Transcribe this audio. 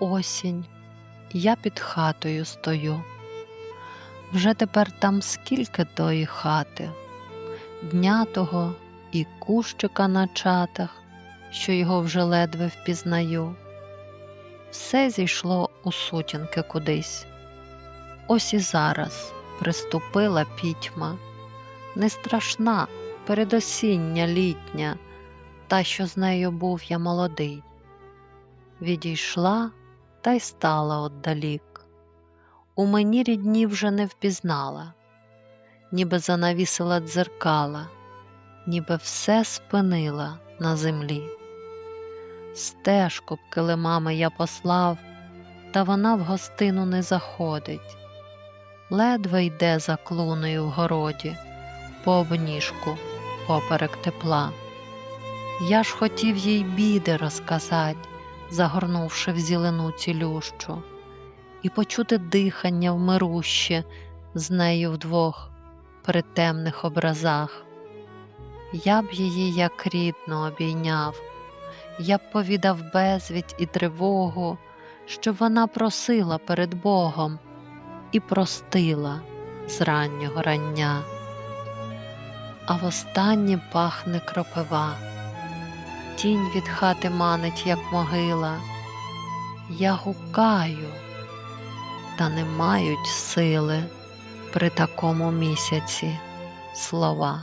осінь, я під хатою стою. Вже тепер там скільки тої хати, дня того і кущика на чатах, що його вже ледве впізнаю. Все зійшло у сутінки кудись. Ось і зараз приступила пітьма, не страшна, передосіння літня, та, що з нею був я молодий. Відійшла та й стала отдалік. У мені рідні вже не впізнала, ніби занавісила дзеркала, ніби все спинила на землі. Стежку б килимами я послав, та вона в гостину не заходить, ледве йде за клунею в городі, по обніжку поперек тепла. Я ж хотів їй біди розказать, загорнувши в зелену цілющу, і почути дихання вмируще з нею вдвох при темних образах. Я б її як рідно обійняв, я б повідав безвідь і тривогу, що вона просила перед Богом і простила з раннього рання. А востаннє пахне кропива, тінь від хати манить, як могила. Я гукаю, та не мають сили при такому місяці слова.